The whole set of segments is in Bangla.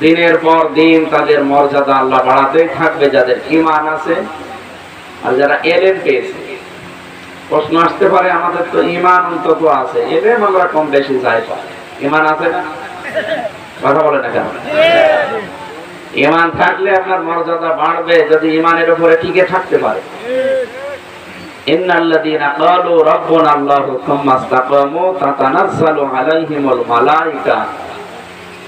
দিনের পর দিন তাদের মর্যাদা আল্লাহ বাড়াতেই থাকবে, যাদের ইমান আছে আর যারা এলেন পেয়েছে। প্রশ্ন আসতে পারে, আমাদের তো ইমান অন্তত আছে। এলেন আমরা কম বেশি যাই পাই। ইমান আছে না? কথা বলে না কেন? ইমান থাকলে আপনার মর্যাদা বাড়বে যদি ইমানের উপরে টিকে থাকতে পারে। আল্লাহু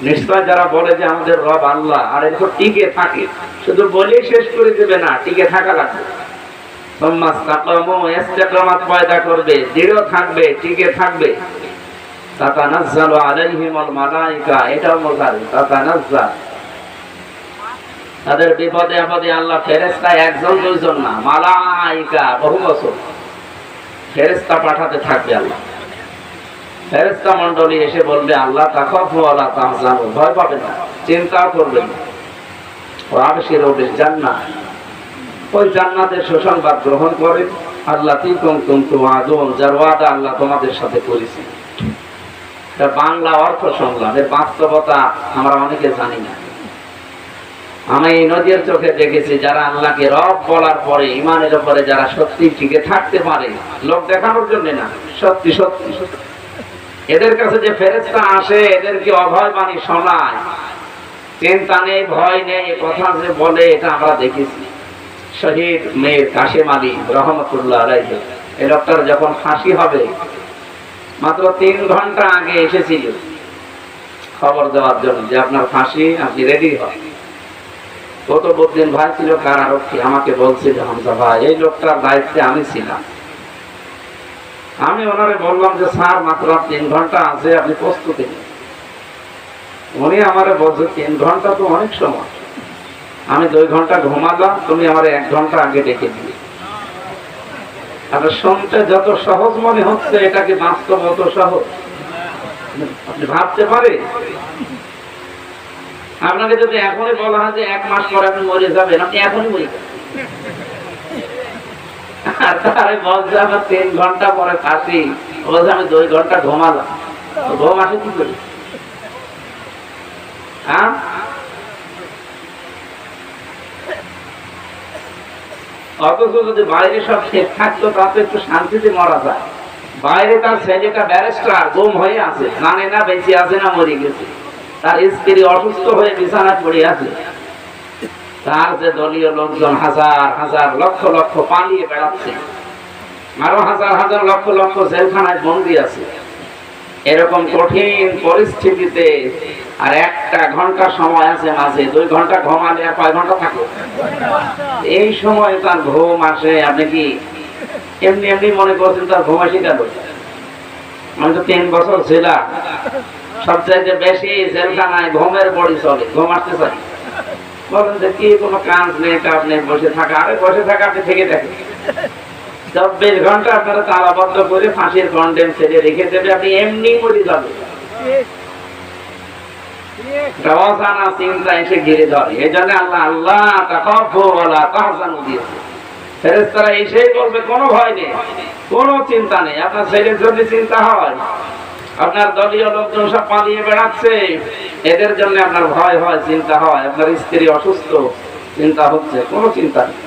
নিশ্চয় যারা বলে যে আমাদের রব আল্লাহ, আর উপর টিকে থাকে, শুধু বলে শেষ করে দেবে না, টিকে থাকা লাগবে। তাদের বিপদে আপদে একজন না বহু বছর। পাঠাতে থাকবে আল্লাহ। ফেরেস্তা মন্ডলী এসে বলবে, আল্লাহ ভয় পাবেন না চিন্তাও করবেন না। ওই জান্নাতের সুসংবাদ গ্রহণ করে। আল্লাহ তিকুম কুনতু আদুন, যার ওয়াদা আল্লাহ তোমাদের সাথে করেছে এটা বাংলা অর্থ শুনলাম এর বাস্তবতা আমরা অনেকে জানি না। আমি এই নদীর চোখে দেখেছি, যারা আল্লাহকে রব বলার পরে ইমানের উপরে যারা সত্যি টিকে থাকতে পারে, লোক দেখানোর জন্য না সত্যি সত্যি সত্যি। এদের কাছে যে ফেরেস্তা আসে, এদেরকে অভয় বাণী শোনায়। চিন্তা নেই, ভয় নেই, এ কথা যে বলে, এটা আমরা দেখেছি। শহীদ মেয়ের কাশেম আলী রহমতুল্লাহ এই লোকটার যখন ফাঁসি হবে, মাত্র তিন ঘণ্টা আগে এসেছিল খবর দেওয়ার জন্য যে আপনার ফাঁসি, আপনি রেডি হন। কতবুদ্দিন ভাই ছিল কারারক্ষী, আমাকে বলছিল, হামজা ভাই, এই লোকটার দায়িত্বে আমি ছিলাম। আমি ওনারে বললাম যে, স্যার, মাত্র তিন ঘণ্টা আছে, আপনি প্রস্তুতি উনি আমারে বলছে, তিন ঘণ্টা তো অনেক সময়। আমি দুই ঘণ্টা ঘুমালাম, তুমি আমার এক ঘণ্টা আগে ডেকে দিলে আপনার শুনতে যত সহজ মনে হচ্ছে এটাকে বাস্তব অত সহজ? আপনি ভাবতে পারে আপনাকে যদি এখনই বলা হয় যে, এক মাস পরে আপনি মরে যাবেন, আপনি এখনই মরে যাবেন। আর হ্যাঁ? অথচ যদি বাইরে সব শেষ থাকতো, তাতে একটু শান্তিতে মরা যায়। বাইরে তার ছেলেটা ব্যারিস্টার গুম হয়ে আছে। জানে না বেঁচে আছে না মরে গেছে। তার স্ত্রী অসুস্থ হয়ে বিছানায় পড়ে আছে। তার যে দলীয় লোকজন হাজার হাজার লক্ষ লক্ষ পালিয়ে বেড়াচ্ছে। আরও হাজার হাজার লক্ষ লক্ষ জেলখানায় বন্দি আছে। এরকম কঠিন পরিস্থিতিতে আর একটা ঘণ্টা সময় আছে মাঝে। দুই ঘণ্টা ঘুমালে আর কয় ঘণ্টা থাকো? এই সময় তার ঘুম আসে। আপনি কি এমনি এমনি মনে করছেন তার ঘুম আসি কেন? আমি তো তিন বছর ছিলাম সবচাইতে বেশি জেলখানায় ঘুমের বড়ি চলে। ঘুম আসতে চাই বলেন যে কি, কোনো কাজ নেই কাজ নেই, বসে থাকা। আরে বসে থাকা, আপনি থেকে দেখেন। চব্বিশ ঘণ্টা আপনারা তালাবদ্ধ করে ফাঁসির কন্ডেম ছেড়ে রেখে দেবে, আপনি এমনি চিন্তা জন্য ভয় নেই, কোনো চিন্তা নেই। আপনার ছেলের যদি চিন্তা হয় আপনার দলীয় লোকজন সব পালিয়ে বেড়াচ্ছে। এদের জন্য আপনার ভয় হয়, চিন্তা হয়। আপনার স্ত্রী অসুস্থ, চিন্তা হচ্ছে, কোনো চিন্তা নেই।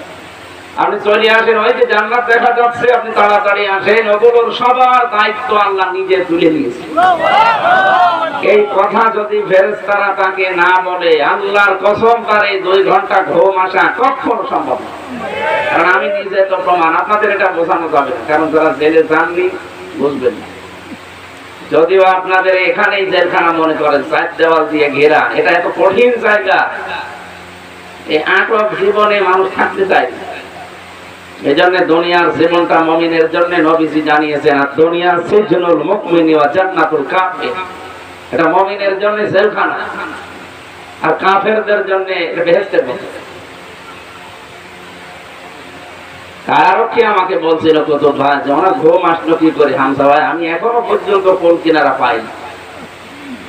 আপনি চলে আসেন, ওই যে জান্নাত দেখা যাচ্ছে, আপনি তাড়াতাড়ি আসেন। ওগুলোর সবার দায়িত্ব আল্লাহ নিজে তুলে নিয়েছে। এই কথা যদি ফেরেস্তারা তাকে না বলে, আল্লাহর কসম তার দুই ঘণ্টা ঘুম আসা কখনো সম্ভব কারণ আমি নিজে তো প্রমাণ, আপনাদের এটা বোঝানো যাবে কারণ যারা জেলে যাননি, বুঝবেন না। যদিও আপনাদের এখানেই জেলখানা মনে করেন চার দেওয়াল দিয়ে ঘেরা এটা এত কঠিন জায়গা। এই আটক জীবনে মানুষ থাকতে চায় এই জন্য দুনিয়ার জীবনটা মমিনের জন্য নবীজি জানিয়েছেন, আর দুনিয়ার সিজনুল মুকমিনি ওয়া জান্নাতুল কাফির। এটা মমিনের জন্য জেলখানা, আর কাফেরদের জন্য এটা বেহেশতের মতো। কারারক্ষী আমাকে বলছিল কত ভাই ওনার ঘুম আসলো কি করে? হামসা ভাই, আমি এখনও পর্যন্ত কোল কিনারা পাইনি।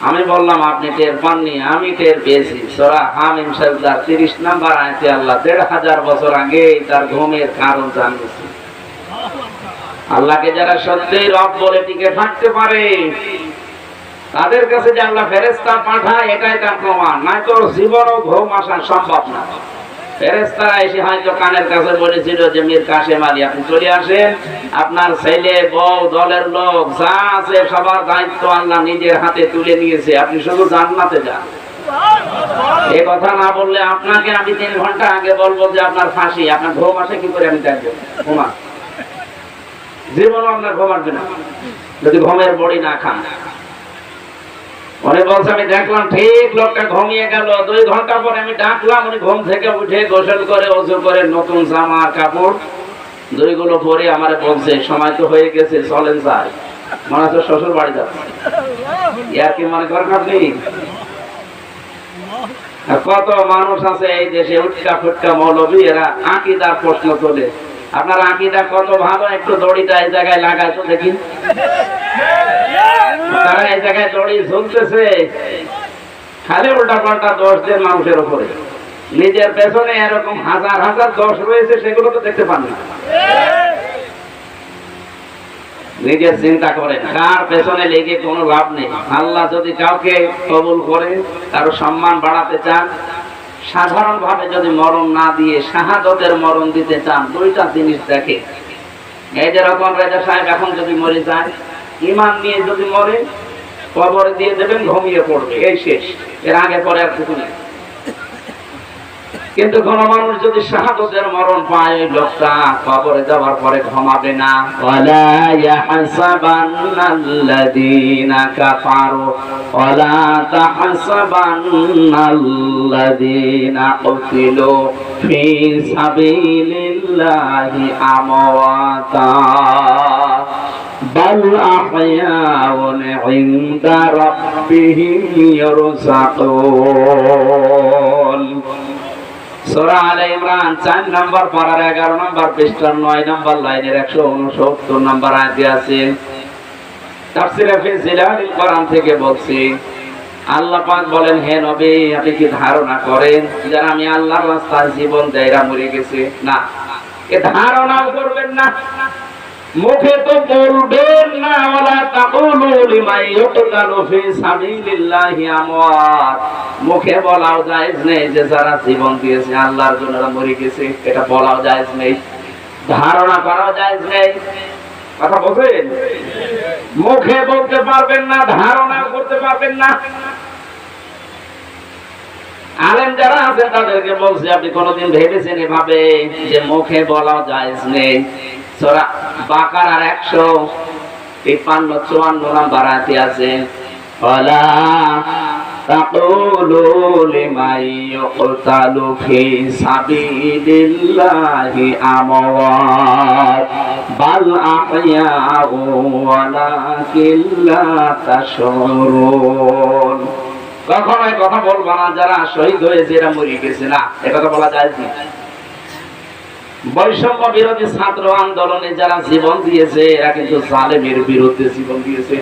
আমি বললাম, আপনি টের পাননি, আমি টের পেয়েছি। সোরা হামিম সাহেবদার তিরিশ নাম্বার আয়তে আল্লাহ দেড় হাজার বছর আগে তার ঘুমের কারণ জানিয়েছি। আল্লাহকে যারা সত্যি রব বলে টিকে থাকতে পারে, তাদের কাছে যে আল্লাহ ফেরেস্তা পাঠায়, এটাই তার প্রমাণ। নাই তো জীবনও ঘুম আসা সম্ভব না। এ কথা না বললে আপনাকে আমি তিন ঘণ্টা আগে বলব যে, আপনার ফাঁসি, আপনার ঘুম আসে কি করে আমি দেখব ঘুমা জীবনও আপনার ঘুম আসবে না। যদি ঘুমের বড়ি না খান। উনি বলছে, আমি দেখলাম ঠিক লোকটা ঘুমিয়ে গেল। দুই ঘণ্টা পরে আমি ডাকলাম, উনি ঘুম থেকে উঠে গোসল করে ওজু করে নতুন জামা কাপড়, দুইগুলো পরে আমার বলছে সময় তো হয়ে গেছে, চলেন স্যার মনে হচ্ছে শ্বশুর বাড়ি যাবে ইয়ার কি মনে করেন আপনি? কত মানুষ আছে এই দেশে, উটকা ফুটকা মৌলবী, এরা আকিদার প্রশ্ন তোলে। আপনার আকিদা কত ভালো, একটু দড়িটা এই জায়গায় লাগায় তো দেখি। তারা এই জায়গায় ঝুলতেছে। খালি উল্টা পাল্টা মানুষের নিজের পেছনে এরকম হাজার হাজার রয়েছে, সেগুলো তো দেখতে পান না। নিজের চিন্তা করেন কার পেছনে লেগে কোনো লাভ নেই। আল্লাহ যদি কাউকে কবুল করে, কারও সম্মান বাড়াতে চান সাধারণ ভাবে যদি মরণ না দিয়ে শাহাদতের মরণ দিতে চান, দুইটা জিনিস দেখে। এই যে রকম রেজা সাহেব এখন যদি মরে যায় ইমান নিয়ে যদি মরে, কবরে দিয়ে দেবেন, ঘুমিয়ে পড়বে। এই শেষ। এর আগে পরে আর কিছু নেই। কিন্তু কোন মানুষ যদি শাহাদতের মরণ পায়, লোকটা কবরে যাওয়ার পরে ঘুমাবে না। আমওয়াতা। بل أحياء عند ربهم يرزقون সূরা আলে ইমরান 4 নম্বর পারার 11 নম্বর পৃষ্ঠার 9 নম্বর লাইনের 169 নম্বর আয়াতে আছে তাফসীরে ফি জিলালিল কোরআন থেকে বলছি আল্লাহ পাক বলেন হে নবী আপনি কি ধারণা করেন যারা আমি আল্লাহর রাস্তায় জীবন দেয় এরা মরে গেছে না এ ধারণাও করবেন না মুখে তো বলবেন না মুখে বলাও জায়েজ নেই যে যারা জীবন দিয়েছে, আল্লাহর জন্য মরে গেছে, এটা বলাও জায়েজ নেই, ধারণা করাও জায়েজ নেই। কথা বলছেন? মুখে বলতে পারবেন না ধারণা করতে পারবেন না। আলেম যারা আছেন তাদেরকে বলছি, আপনি কোনোদিন ভেবেছেন এভাবে যে মুখে বলা জায়েজ নেই। সূরা বাকারার 153 54 নাম্বার আয়াতে আছে, ওয়ালা তাকুলু লিমান ইউকতালু ফি সাবিলিল্লাহি আমওয়াত, বাল আহইয়াউ ওয়ালাকিন লা তাশউরুন কখনোই কথা বলবা না, যারা শহীদ হয়েছে এরা মরে গেছে। না, এ কথা বলা যায় বৈষম্য বিরোধী ছাত্র আন্দোলনে যারা জীবন দিয়েছে, এরা কিন্তু জালেমের বিরুদ্ধে জীবন দিয়েছে।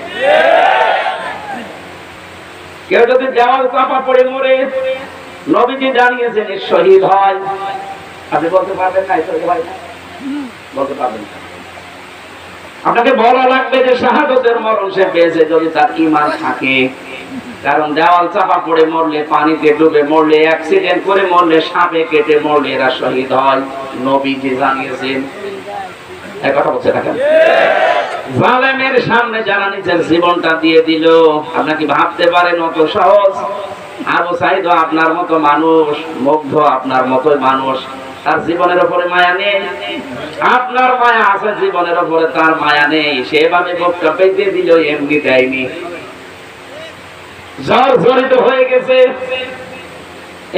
কেউ যদি দেওয়াল চাপা পড়ে মরে, নবীজি জানিয়েছেন শহীদ হয়। আপনি বলতে পারবেন না শহীদ হয়? বলতে পারবেন আপনাকে বলা লাগবে যে শাহাদতের মরণ সে পেয়েছে যদি তার ইমান থাকে। কারণ দেওয়াল চাপা পড়ে মরলে, পানিতে ডুবে মরলে অ্যাক্সিডেন্ট করে মরলে, সাপে কেটে মরলে এরা শহীদ হয়। নবীজি জানিয়েছেন। আপনার মতো মানুষ, মুগ্ধ আপনার মতোই মানুষ, তার জীবনের উপরে মায়া নেই। আপনার মায়া আছে, জীবনের উপরে তার মায়া নেই। সেভাবে বক্তব্য দিয়ে দিল, এমনি দেয়নি। জ্বর জড়িত হয়ে গেছে।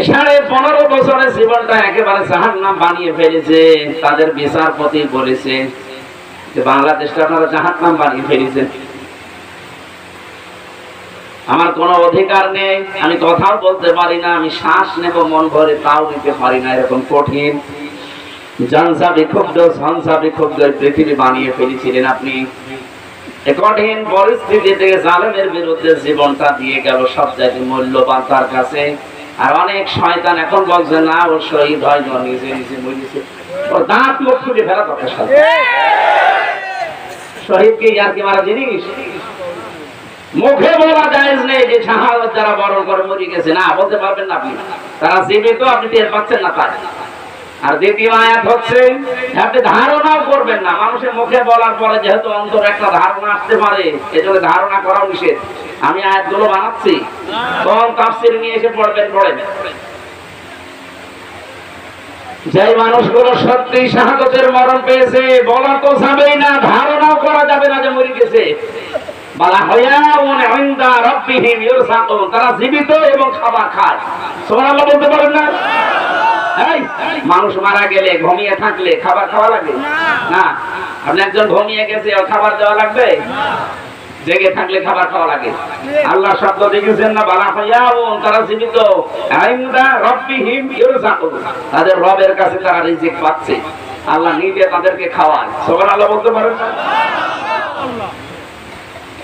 সাড়ে পনেরো বছরের জীবনটা একেবারে জাহান নাম বানিয়ে ফেলেছে, তাদের বিচারপতি বলেছে যে বাংলাদেশটা আপনারা জাহান নাম বানিয়ে ফেলেছেন। আমার কোনো অধিকার নেই, আমি কথাও বলতে পারি না, আমি শ্বাস নেব, মন ভরে, তাও নিতে পারি না, এরকম কঠিন জনসা বিক্ষুব্ধ সংসা বিক্ষুব্ধ পৃথিবী বানিয়ে ফেলেছিলেন আপনি। কঠিন পরিস্থিতি থেকে জালেমের বিরুদ্ধে জীবনটা দিয়ে গেল মূল্যবান তার কাছে। আর অনেক শয়তান এখন বলছে, না, ও শহীদ হয় নিজে নিজে মরিছে। ওর দাঁত ফেলা দরকার সাথে শহীদকে ইয়ার কি মারা জিনিস? মুখে বলা নেই যে শাহাদাত যারা বরণ করে মরে গেছে। না, বলতে পারবেন না আপনি। তারা জীবিত, আপনি টের পাচ্ছেন না তাই আর দ্বিতীয় আয়াত হচ্ছে, আপনি ধারণাও করবেন না। মানুষের মুখে বলার পরে যেহেতু অন্তর একটা ধারণা আসতে পারে, এজন্য ধারণা করাও নিষেধ। আমি আয়াতগুলো বানাচ্ছি। তখন তাফসির নিয়ে এসে পড়বেন পড়েন যে মানুষগুলো সত্যি শাহাদতের মরণ পেয়েছে বলা তো যাবেই না, ধারণাও করা যাবে না যে মরে গেছে। বলা হয়াউন ইনদা রাব্বিহিম ইরসাকুন, তারা জীবিত এবং খাবার খায়। সুবহানাল্লাহ বলতে পারেন না? মানুষ মারা গেলে ঘুমিয়ে থাকলে খাবার খাওয়া লাগে? না। আপনি একজন ঘুমিয়ে গেছে খাবার দেওয়া লাগবে? জেগে থাকলে খাবার খাওয়া লাগে। আল্লাহ শব্দ দেখেছেন না বালা হইয়াউন তারা জীবিত। রব্বিহিম তাদের রবের কাছে তারা রিজিক পাচ্ছে। আল্লাহ নিজে তাদেরকে খাওয়ায়। সুবহানাল্লাহ বলতে পারেন না?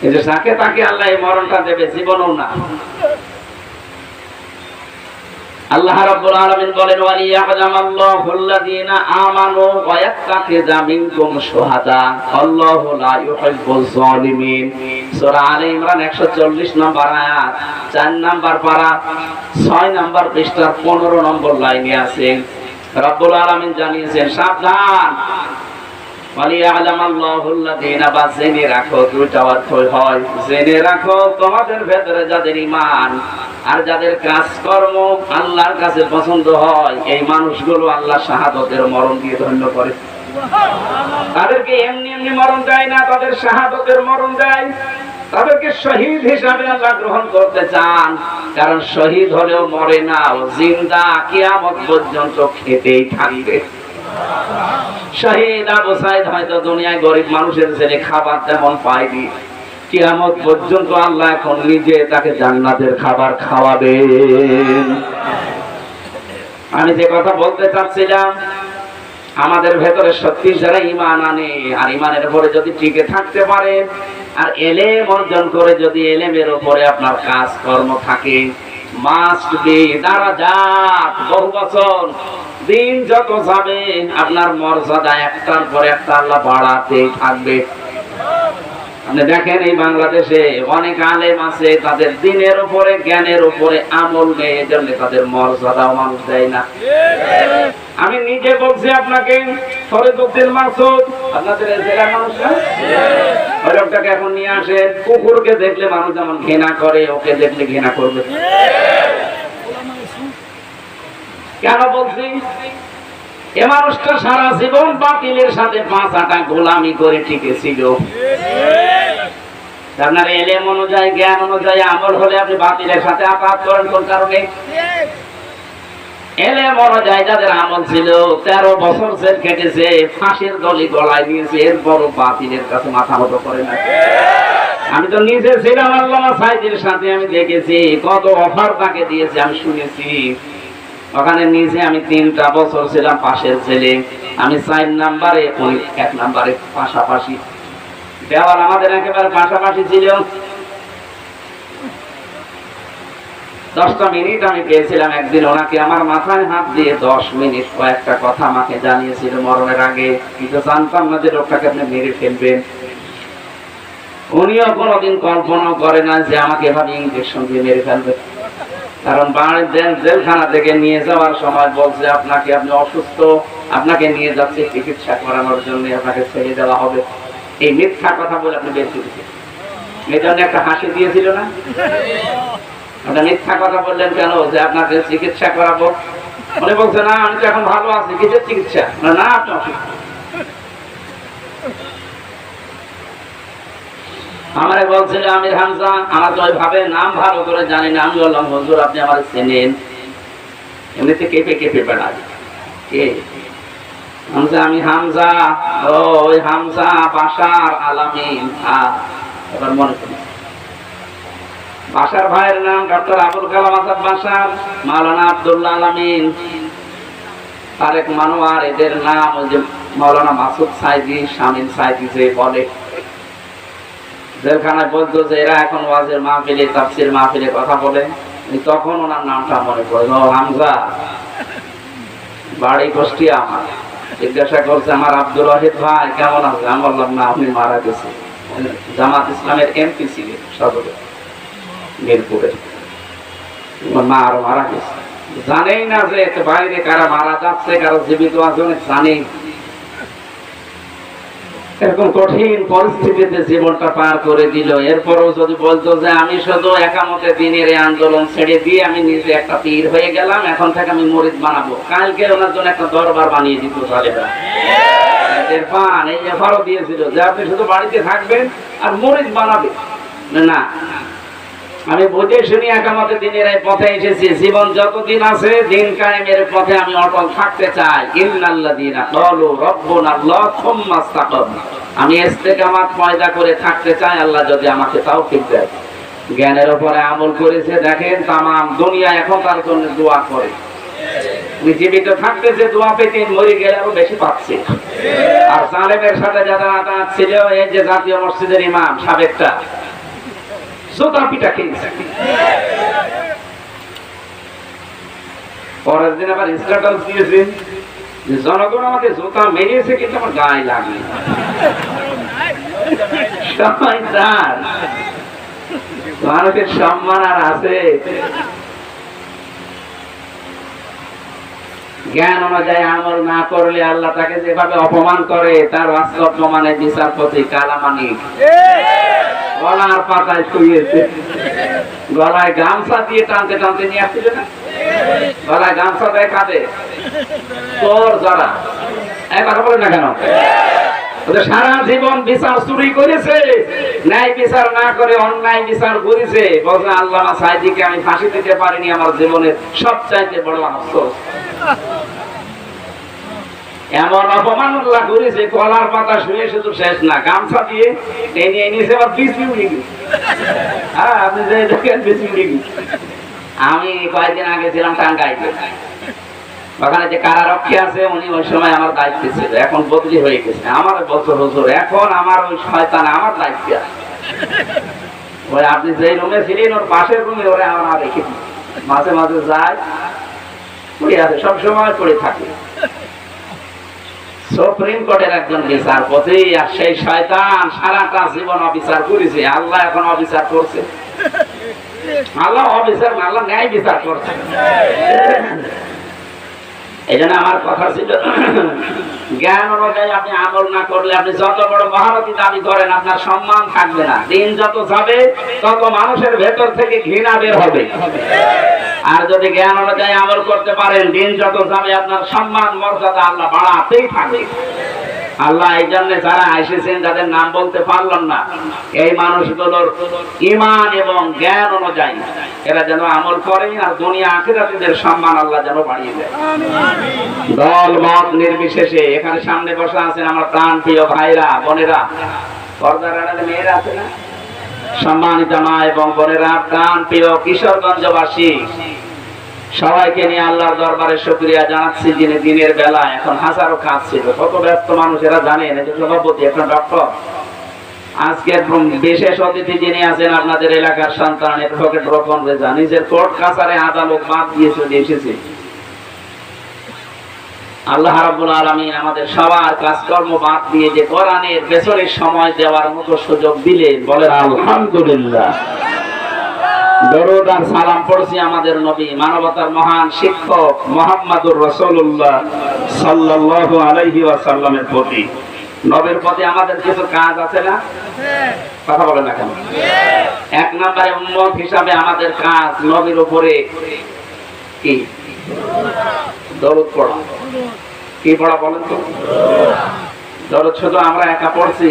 এই যে যাকে তাকে আল্লাহ এই মরণটা দেবে জীবনও না। আল্লাহ রাব্বুল আলামিন বলেন আমানু ওয়া মিনকুম শুহাদা। আল্লাহু লা ইউহিব্বুল সূরা আলে ইমরান 140 নম্বর আয়াত 4 নম্বর পারা 6 নম্বর পৃষ্ঠার 15 নম্বর লাইনে আছে। রাব্বুল আলামিন জানিয়েছেন, সাবধান। জেনে রাখো, দুইটা হয়। জেনে রাখো, তোমাদের ভেতরে যাদের ঈমান আর যাদের কাজকর্ম আল্লাহর কাছে পছন্দ হয়, এই মানুষগুলো আল্লাহ শাহাদতের মরণ দিয়ে ধন্য করে। তাদেরকে এমনি এমনি মরণ দেয় না, তাদের শাহাদতের মরণ দেয়। তাদেরকে শহীদ হিসাবে আল্লাহ গ্রহণ করতে চান, কারণ শহীদ হলেও মরে না, ও জিন্দা কিয়ামত পর্যন্ত খেতেই থাকবে। শাহিদ আবু সাইদ হয়তো দুনিয়ায় গরিব মানুষের ছেলে খাবার তেমন পায়নি। কিয়ামত পর্যন্ত আল্লাহ এখন নিজে তাকে জান্নাতের খাবার খাওয়াবেন। আমি যে কথা বলতে চাচ্ছিলাম, আমাদের ভেতরে সত্যি যারা ইমান আনে, আর ইমানের উপরে যদি টিকে থাকতে পারে, আর এলেম অর্জন করে যদি এলেমের উপরে আপনার কাজ কর্ম থাকে মাস্ট বি দ্বারা যাক বহু বছর দিন যত যাবে, আপনার মর্যাদা একটার পর একটা আল্লাহ বাড়াতেই থাকবে। আপনি দেখেন এই বাংলাদেশে অনেক আলেম আছে, তাদের দিনের উপরে, জ্ঞানের উপরে আমল নেই, এজন্য তাদের মর্যাদাও মানুষ দেয় না। আমি নিজে বলছি আপনাকে ফরিদুদ্দিন মাসুদ, আপনাদের জেলার মানুষ এখন নিয়ে আসেন কুকুরকে দেখলে মানুষ যেমন ঘৃণা করে, ওকে দেখলে ঘৃণা করবে। কেন বলছি? এ মানুষটা সারা জীবন বাতিলের সাথে পাঁচ আটা গোলামি করে টিকেছিল আপনার এলেম অনুযায়ী, জ্ঞান অনুযায়ী আমল হলে আপনি বাতিলের সাথে করেন কোন কারণে? যাদের আমল ছিল, তেরো বছর জেল কেটেছে ফাঁসির দলি গলায় দিয়েছে, এরপরও বাতিলের কাছে মাথা মতো করে না। আমি তো নিজে ছিলাম আল্লামা সাইদের সাথে, আমি দেখেছি কত অফার তাকে দিয়েছে, আমি শুনেছি। ওখানে নিজে আমি তিনটা বছর ছিলাম পাশের ছেলে। আমি চার নাম্বারে, ওই এক নাম্বারে পাশাপাশি। দেওয়াল আমাদের একেবারে পাশাপাশি ছিল। দশটা মিনিট আমি পেয়েছিলাম একদিন। ওনাকে আমার মাথায় হাত দিয়ে দশ মিনিট কয়েকটা কথা আমাকে জানিয়েছিল মরণের আগে। কিন্তু জানতাম না যে লোকটাকে আপনি মেরে ফেলবেন। উনিও কোনোদিন কল্পনা করে না যে আমাকে এভাবে ইঞ্জেকশন দিয়ে মেরে ফেলবে। কারণ জেল জেলখানা থেকে নিয়ে যাওয়ার সময় বলছে, আপনাকে আপনি অসুস্থ, আপনাকে নিয়ে যাচ্ছে, চিকিৎসা করানোর জন্য আপনাকে ছেড়ে দেওয়া হবে। এই মিথ্যা কথা বলে আপনি বের করেছেন এই জন্য একটা হাসি দিয়েছিল না? আপনি মিথ্যা কথা বললেন কেন? যে আপনাকে চিকিৎসা করাবো? উনি বলছে, না, আমি তো এখন ভালো আছি, কিসের চিকিৎসা? না, আপনি অসুস্থ। আমারে বলছিল আমির হামজা, আমার তো ওইভাবে নাম ভালো করে জানি না। আমি বললাম, হুজুর, আপনি আমার চেনেন। এমনিতে কেঁপে কেঁপে বেড়ায়। কে? হামজা, আমি হামজা। ওই হামজা বাসার আলামিন। এবার মনে করি। বাসার ভাইয়ের নাম ডক্টর আবুল কালাম আসাদ বাসার মাওলানা আব্দুল্লাহ আলামিন। তারেক মানোয়ার, এদের নাম ওই যে মাওলানা মাসুদ সাইদি শামিন সাইদি যে বলে। জেলখানায় বলতো যে এরা এখন ওয়াজের মাহফিলে তাফসির মাহফিলে কথা বলে। তখন ওনার নামটা মনে পড়ল হামজা, বাড়ি গোষ্ঠী আমার। জিজ্ঞাসা করছে, আমার আব্দুল ওয়াহিদ ভাই, কেমন আছে আমি বললাম, না আপনি মারা গেছে। জামাত ইসলামের এমপি ছিলেন সদরে মিরপুরে মা আরও মারা গেছে। জানেই না যে বাইরে কারা মারা যাচ্ছে, কারও জীবিত আছে অনেক জানেই। এরকম কঠিন পরিস্থিতিতে জীবনটা পার করে দিল। এরপরও যদি বলতো যে আমি শুধু একামতে দিনের এই আন্দোলন ছেড়ে দিয়ে আমি নিজে একটা পীর হয়ে গেলাম, এখন থেকে আমি মরিদ বানাবো। কালকে ওনার জন্য একটা দরবার বানিয়ে দিত তালেবা এরফান এই এফারও দিয়েছিল যে আপনি শুধু বাড়িতে থাকবেন আর মরিদ বানাবেন। না আমি বুঝে শুনি একামতে দিনের এই পথে এসেছি। জীবন যতদিন আছে, দিন কায়েমের পথে আমি অটল থাকতে চাই। ইন্নাল্লাযীনা ক্বালু রাব্বুনা আল্লাহ সুম্মা আমি ইস্তেকামাত পয়দা করে থাকতে চাই, আল্লাহ যদি আমাকে তৌফিক দেয় জ্ঞানের উপরে আমল করেছে, দেখেন, তামাম দুনিয়া এখন তার জন্য দোয়া করে। জীবিত থাকতে যে দোয়া পেতেন মরে গেলে আরও বেশি পাচ্ছে। আর সালেমের সাথে যারা ছিল, এই যে জাতীয় মসজিদের ইমাম, সাবেকটা। জোতা পরের দিন আবার স্ট্যাটাস দিয়েছে যে, জনগণ আমাকে জোতা কিন্তু আমার গায়ে সবাই তার মানুষের সম্মান আর আছে। জ্ঞান অনুযায়ী আমল না করলে আল্লাহ তাকে যেভাবে অপমান করে, তার বাস্তব প্রমাণে বিচারপতি কালামানি গলার পাতায় শুয়েছে গলায় গামছা দিয়ে টানতে টানতে নিয়ে আসছিল না? গলায় গামছা দেয় কাঁদে তোর যারা। একবার বলে না কেন? সারা জীবন বিচার চুরি করেছে, ন্যায় বিচার না করে অন্যায় বিচার করেছে। বলছে আল্লাহ সাইদিকে আমি ফাঁসি দিতে পারিনি, আমার জীবনের সবচাইতে বড় আফসোস। এমন অপমান আল্লাহ করেছে কলার পাতা শুয়ে শুধু শেষ না, গামছা দিয়ে টেনে এনেছে, আবার বিসি উড়ে হ্যাঁ আপনি যে দেখেন বিসি উড়ে আমি কয়েকদিন আগে ছিলাম টাঙ্গাইতে ওখানে যে কারারক্ষী আছে, উনি ওই সময় আমার দায়িত্বে ছিল। এখন বদলি হয়ে গেছে। আমার বছর হুজুর, এখন আমার ওই শয়তান আমার দায়িত্বে ওই আপনি যেই রুমে ছিলেন, ওর পাশের রুমে ওরে আমার রেখে। মাঝে মাঝে যায়, পড়ে আছে, সবসময় পড়ে থাকে। সুপ্রিম কোর্টের একজন বিচারপতি আর সেই শয়তান সারাটা জীবন অবিচার করেছে। আল্লাহ এখন অবিচার করছে। আল্লাহ অবিচার আল্লাহ ন্যায় বিচার করছে। এই জন্য আমার কথা ছিল। জ্ঞান অনুযায়ী আপনি আমল না করলে আপনি যত বড় মহারথী দাবি করেন, আপনার সম্মান থাকবে না। দিন যত যাবে, তত মানুষের ভেতর থেকে ঘৃণা বের হবে। আর যদি জ্ঞান অনুযায়ী আমল করতে পারেন, দিন যত যাবে, আপনার সম্মান, মর্যাদা আল্লাহ বাড়াতেই থাকবে। আল্লাহ এই জন্য যারা এসেছেন, যাদের নাম বলতে পারলাম না, এই মানুষগুলোর ইমান এবং জ্ঞান অনুযায়ী এরা যেন আমল করে আর দুনিয়া আখিরাতীদের সম্মান আল্লাহ যেন বাড়িয়ে দেয়। দল, মত নির্বিশেষে এখানে সামনে বসে আছেন আমার প্রাণ প্রিয় ভাইরা, বোনেরা। পর্দার আড়ালে মেয়েরা আছে না? সম্মানিত মা এবং বোনেরা, প্রাণ প্রিয় কিশোরগঞ্জবাসী। সবাইকে নিয়ে আল্লাহর দরবারে শুকরিয়া জানাচ্ছি যিনি দিনের বেলা এখন হাজারো কাজ ছিল। কত ব্যস্ত মানুষেরা জানেন যে সভাপতি এখন ডক্টর। আজকের বিশেষ অতিথি যিনি আছেন আপনাদের এলাকার সন্তান অ্যাডভোকেট রকম রেজা। নিজের কোর্ট কাছারে আদালত বাদ দিয়ে চলে এসেছে। আল্লাহ রাব্বুল আলামিন আমাদের সবার কাজকর্ম বাদ দিয়ে যে কোরআনের পেছনে সময় দেওয়ার মতো সুযোগ দিলেন বলেন, আলহামদুলিল্লাহ। দরুদ সালাম পড়ছি আমাদের নবী, মানবতার মহান শিক্ষক মোহাম্মদুর রাসূলুল্লাহ সাল্লাল্লাহু আলাইহি ওয়াসাল্লামের প্রতি। নবীর প্রতি আমাদের কিছু কাজ আছে না? কথা বলেন না কেন? এক নম্বরে উম্মত হিসাবে আমাদের কাজ নবীর উপরে কি? দরুদ পড়া। কি পড়া বলেন তো? দরুদ শুধু আমরা একা পড়ছি?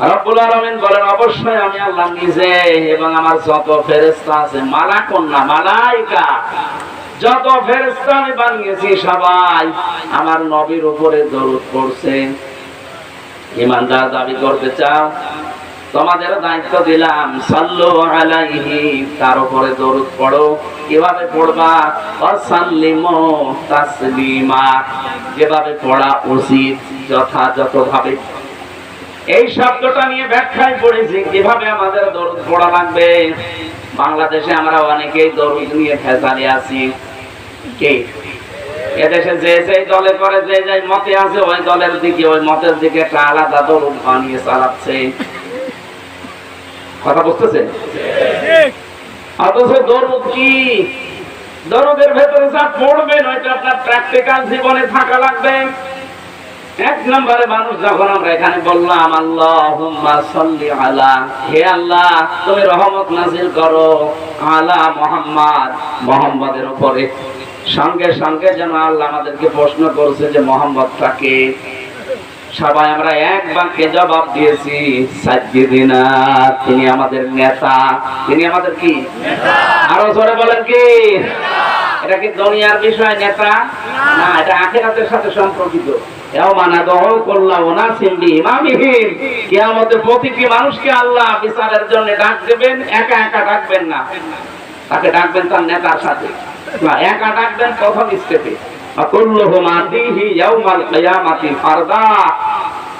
আমার নবীর উপরে পড়ছে। ইমানদার দাবি করতে চাও? তোমাদের দায়িত্ব দিলাম, সাল্লু আলাইহি, তার উপরে দরুদ পড়ো। কীভাবে পড়বা? অসাল্লিমু তাসলিমা। যেভাবে পড়া উচিত, যথাযথভাবে এই শব্দটা নিয়ে ব্যাখ্যায় পড়েছি, কীভাবে আমাদের দরুদ পড়া লাগবে? বাংলাদেশে আমরা অনেকেই দরুদ নিয়ে ফেসালে আছি। কে? এদেশে যে যে দলে করে যে যে মতে আছে, ওই দলের দিকে, ওই মতের দিকে একটা আলাদা দরুদ বানিয়ে চালাচ্ছে। কথা বুঝতেছে অথচ দরুদ কি? দরুদের ভেতরে যা পড়বেন, ওইটা আপনার প্র্যাকটিক্যাল জীবনে থাকা লাগবে। এক নম্বরে মানুষ যখন আমরা এখানে বললাম আল্লাহুম্মা সাল্লি আলা হে আল্লাহ তুমি রহমত নাজিল করো আলা মোহাম্মদ মোহাম্মদের উপরে। সঙ্গে সঙ্গে যেন আল্লাহ আমাদেরকে প্রশ্ন করছে যে মোহাম্মদটাকে সবাই আমরা এক বাক্যে জবাব দিয়েছি সাজ্জিদিনা তিনি আমাদের নেতা। তিনি আমাদের কি? আরও জোরে বলেন কি? এটা কি দুনিয়ার বিষয় নেতা? না। এটা আখেরাতের সাথে সম্পর্কিত। প্রতিটি মানুষকে আল্লাহ বিচারের জন্য ডাক দেবেন একা একা ডাকবেন না। তাকে ডাকবেন তার নেতার সাথে। একা ডাকবেন প্রথম স্টেপে।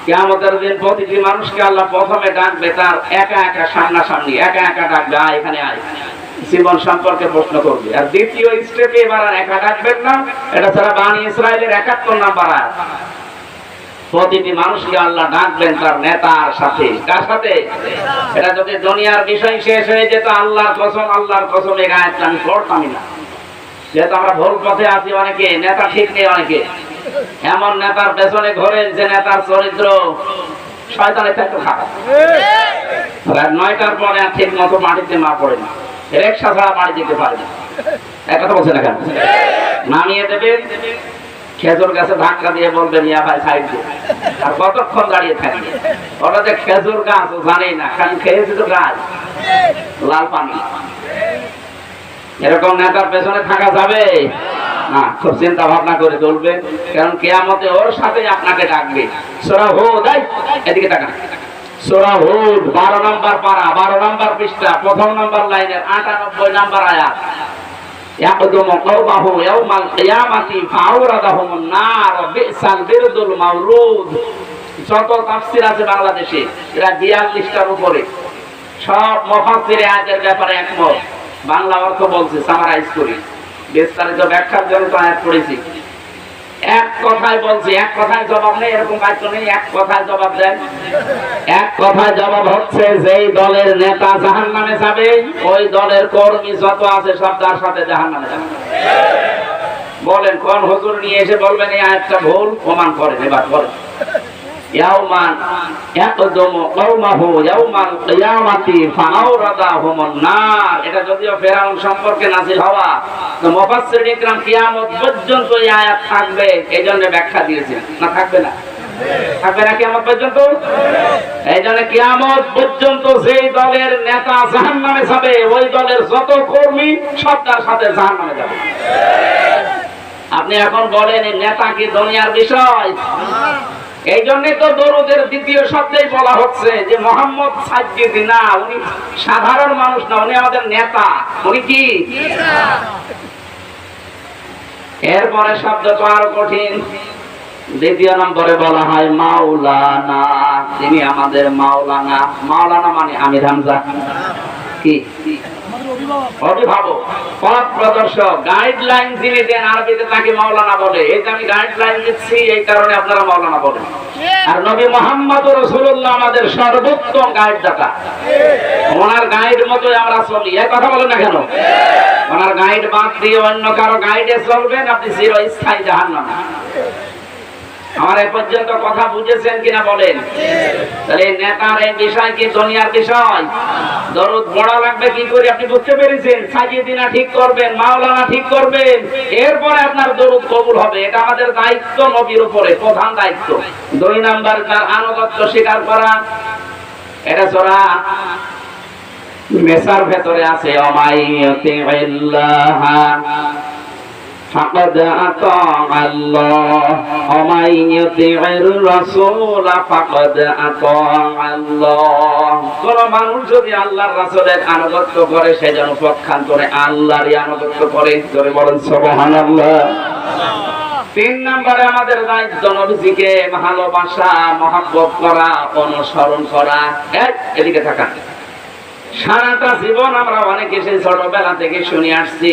কিয়ামতের দিন প্রতিটি মানুষকে আল্লাহ প্রথমে ডাকবে তার একা একা সামনাসামনি। একা একা ডাকবে আয় এখানে আয়। জীবন সম্পর্কে প্রশ্ন করবে। আর দ্বিতীয় স্টেপে এবার আর একা ডাকবেন না। এটা ছাড়া বাণী ইসরায়েলের একাত্তর নাম্বার আয়াত। প্রতিটি মানুষকে আল্লাহ ডাকবেন তার নেতার সাথে। কার সাথে? এটা যদি দুনিয়ার বিষয় শেষ হয়ে যেত, আল্লাহর কসম আল্লাহর কসম, এই আয়াতটা আমি পড়তামই না। যেহেতু আমরা ভুল পথে আছি অনেকে, নেতা ঠিক নেই অনেকে। এমন নেতার পেছনে ঘোরে যে নেতার চরিত্র শয়তানের থেকে খারাপ। নয়টার পরে ঠিক মতো মাটিতে মা পড়ে না। ছাড়া বাড়ি যেতে পারে না। এক কথা বলছে না নামিয়ে খেজুর গাছে ধাক্কা দিয়ে বলবেন ইয়া ভাই, সাইড আর কতক্ষণ দাঁড়িয়ে থাকবে? ওরা যে খেজুর গাছ জানেই না খেয়েছে তো গাছ। লাল পানি। এরকম নেতার পেছনে থাকা যাবে? না, খুব চিন্তা ভাবনা করে চলবে, কারণ কেয়ামতে ওর সাথে আপনাকে ডাকবে। সোরা হো দেয় এদিকে টাকা সোরা হুদ বারো নম্বর পারা বারো নম্বর পৃষ্ঠা প্রথম নম্বর লাইনের আটানব্বই নম্বর আয়াত يقدم قومه يوم القيامة فأوردهم النار بئس البرد المورود যত তাফসির আছে বাংলাদেশে এরা বিয়াল্লিশটার উপরে সব মফাসির আয়াতের ব্যাপারে একমত বাংলা অর্থ বলছে সামারাইজ করি বিস্তারিত ব্যাখ্যার জন্য তো আয়াত পড়েছি এক কথায় বলছি, এক কথায় জবাব নেই, এরকম নেই এক কথায় জবাব দেন। এক কথায় জবাব হচ্ছে, যেই দলের নেতা জাহান নামে যাবে, ওই দলের কর্মী যত আছে সব তার সাথে জাহান নামে যাবে। বলেন, কোন হজুর নিয়ে এসে বলবেন, এই আয়াতটা ভুল, প্রমাণ করেন, এবার বলেন। ইয়াউমান ইয়াকদুমু কওমাহু কিয়ামাতি ফাআওরাদাহুমুন নার। এটা যদিও ফেরাউন সম্পর্কে নাযিল হওয়া, তো ইকরাম কিয়ামত পর্যন্ত এই আয়াত থাকবে ব্যাখ্যা দিয়েছেন। না, থাকবে না? থাকবে না কিয়ামত পর্যন্ত? এই জন্য কিয়ামত পর্যন্ত যেই দলের নেতা যাবে, ওই দলের যত কর্মী সব তার সাথে যাবে। আপনি এখন বলেন নেতা কি দুনিয়ার বিষয়? এই জন্যই তো দরুদের দ্বিতীয় শব্দেই বলা হচ্ছে যে মোহাম্মদ সাজ্জিদি না, উনি সাধারণ মানুষ না, উনি আমাদের নেতা। উনি কি? এরপরে শব্দ তো আরও কঠিন। দ্বিতীয় নম্বরে বলা হয় মাওলানা, তিনি আমাদের মাওলানা। মাওলানা মানে আমির হামজা। কি? অভিভাবক। পথ প্রদর্শক গাইডলাইন যিনি দেন আরবিতে তাকে মাওলানা বলে। এই যে আমি গাইডলাইন দিচ্ছি এই কারণে আপনারা মাওলানা বলেন। আর নবী মোহাম্মদ রসুল্লাহ আমাদের সর্বোত্তম গাইড দাতা ওনার গাইড মতোই আমরা চলি। কথা বলেন না কেন? ওনার গাইড বাদ দিয়ে অন্য কারও গাইডে চলবেন আপনি চিরস্থায়ী আমার এ পর্যন্ত কথা বুঝেছেন কিনা বলেন? তাহলে নেতার এই বিষয় কি দুনিয়ার বিষয়? দরদ বড় লাগবে, কি করে আপনি বুঝতে পেরেছেন? সাজিয়ে দিনা ঠিক করবেন, মাওলানা ঠিক করবেন। এরপরে আপনার দরুদ কবুল হবে, এটা আমাদের দায়িত্ব, নবীর উপরে প্রধান দায়িত্ব। দুই নাম্বার, তার আনুগত্য স্বীকার করা। এটা চোরা মেসার ভেতরে আছে অমাইয়তি ইল্লাহা فقد أطاع الله ومن يطع الرسول فقد أطاع الله কোন মানুষ যদি আল্লাহর রাসূলের আনুগত্য করে সে যেন পক্ষান্তরে আল্লাহরই আনুগত্য করে জোরে বলেন সুবহানাল্লাহ তিন নম্বরে আমাদের দায়িত্ব নবীজিকে ভালোবাসা মহাব্বত করা অনুসরণ করা এক এদিকে থাকা সারাটা জীবন আমরা অনেকে সেই ছোটবেলা থেকে শুনে আসছি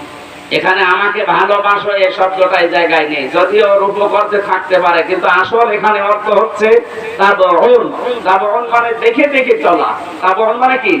এখানে আমাকে ভালোবাসো এই শব্দটাই জায়গায় নেই। যদিও রূপ করতে থাকতে পারে, কিন্তু আসল এখানে অর্থ হচ্ছে তাবন তাবন মানে দেখে দেখে চলা। তাবন মানে কি?